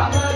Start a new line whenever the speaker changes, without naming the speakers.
아.